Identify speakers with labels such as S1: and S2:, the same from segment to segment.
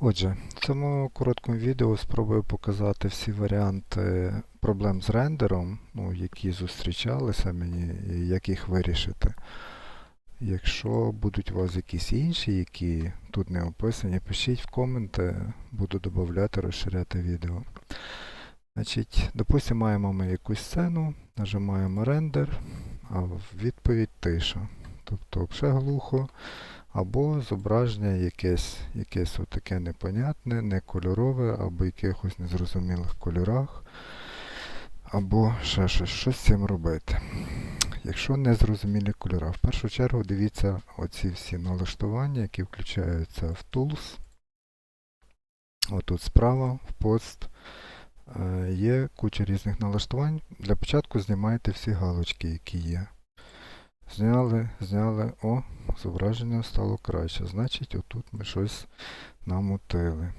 S1: Отже, в цьому короткому відео спробую показати всі варіанти проблем з рендером, ну, які зустрічалися мені, і як їх вирішити. Якщо будуть у вас якісь інші, які тут не описані, пишіть в коменти, буду додати, розширяти відео. Значить, допустимо, маємо ми якусь сцену, нажимаємо рендер, а відповідь тиша. Тобто взагалі глухо, або зображення якесь, якесь отаке непонятне, некольорове, або якихось незрозумілих кольорах, або ще щось, що з цим робити. Якщо незрозумілі кольори, в першу чергу дивіться оці всі налаштування, які включаються в Tools. Отут справа, в пост. Е, Є куча різних налаштувань. Для початку знімайте всі галочки, які є. Зняли, зняли, о, зображення стало краще. Значить, отут ми щось намутили.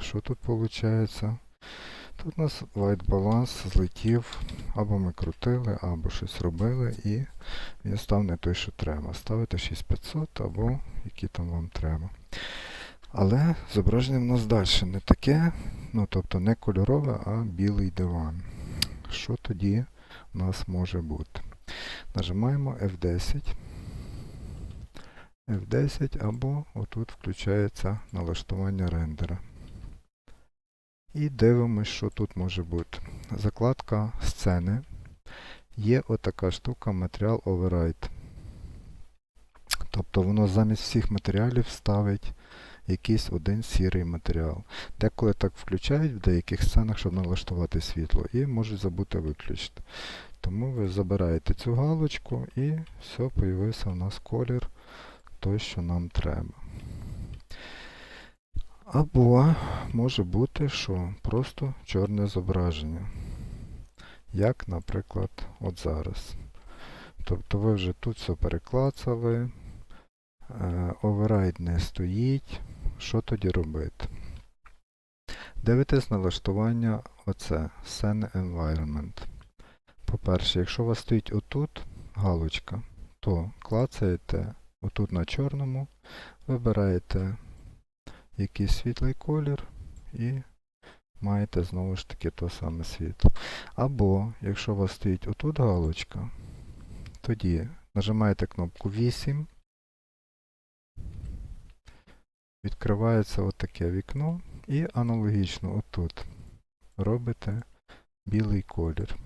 S1: Що тут виходить? Тут у нас white balance злетів, або ми крутили, або щось робили, і він став не той, що треба. Ставите 6500 або які там вам треба. Але зображення в нас далі не таке, ну тобто не кольорове, а білий диван. Що тоді у нас може бути? Нажимаємо F10. F10 або отут включається налаштування рендера. І дивимось, що тут може бути. Закладка сцени. Є отака штука Material Override. Тобто воно замість всіх матеріалів ставить якийсь один сірий матеріал. Деколи так включають в деяких сценах, щоб налаштувати світло, і можуть забути виключити. Тому ви забираєте цю галочку і все, появився у нас колір той, що нам треба. Або може бути, що просто чорне зображення. Як, наприклад, от зараз. Тобто ви вже тут все переклацали, оверрайд не стоїть. Що тоді робити? Дивитесь налаштування оце Scene Environment. По-перше, якщо у вас стоїть отут галочка, то клацаєте отут на чорному, вибираєте якийсь світлий колір і маєте знову ж таки то саме світло. Або, якщо у вас стоїть отут галочка, тоді нажимаєте кнопку 8, відкривається отаке вікно і аналогічно отут робите білий колір.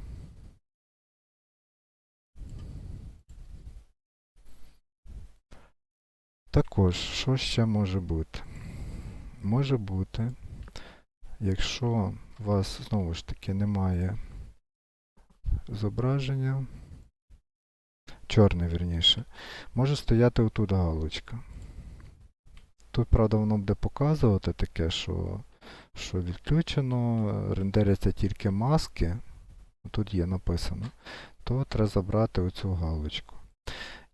S1: Також, що ще може бути? Може бути, якщо у вас знову ж таки немає зображення, чорне вірніше, може стояти отут галочка. Тут, правда, воно буде показувати таке, що що відключено, рендеряться тільки маски, тут є написано, то треба забрати оцю галочку.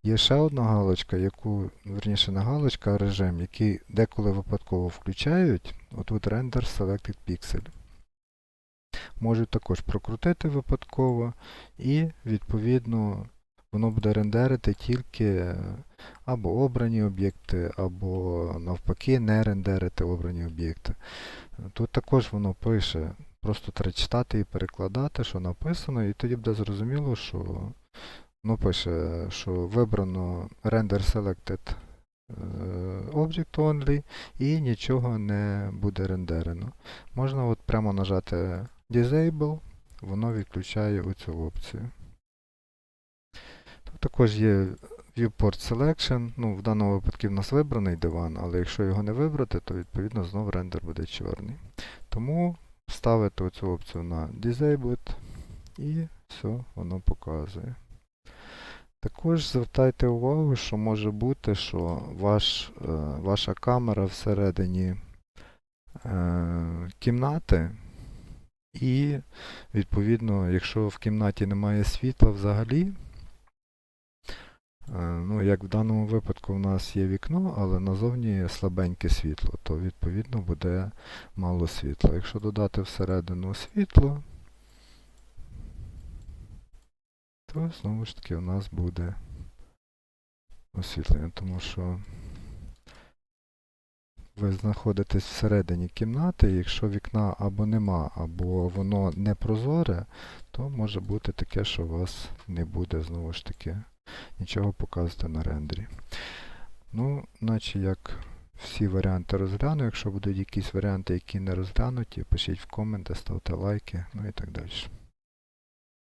S1: Є ще одна галочка, яку, верніше не галочка, а режим, який деколи випадково включають, отут Render Selected Pixel. Можуть також прокрутити випадково, і, відповідно, воно буде рендерити тільки або обрані об'єкти, або навпаки не рендерити обрані об'єкти. Тут також воно пише, просто треба читати і перекладати, що написано, і тоді буде зрозуміло, що Ну, пише, що вибрано Render Selected Object Only і нічого не буде рендерено. Можна от прямо нажати Disable, воно відключає оцю опцію. Тут також є Viewport Selection. Ну, В даному випадку в нас вибраний диван, але якщо його не вибрати, то відповідно знову рендер буде чорний. Тому ставите оцю опцію на Disabled і все, воно показує. Також звертайте увагу, що може бути, що ваш, е, ваша камера всередині е, кімнати, і, відповідно, якщо в кімнаті немає світла взагалі, е, ну, як в даному випадку в нас є вікно, але назовні слабеньке світло, то відповідно буде мало світла. Якщо додати всередину світло, то знову ж таки у нас буде освітлення, тому що ви знаходитесь всередині кімнати, якщо вікна або нема, або воно не прозоре, то може бути таке, що у вас не буде знову ж таки нічого показувати на рендері. Ну, наче як всі варіанти розгляну. Якщо будуть якісь варіанти, які не розглянуті, пишіть в коменти, ставте лайки, ну і так далі.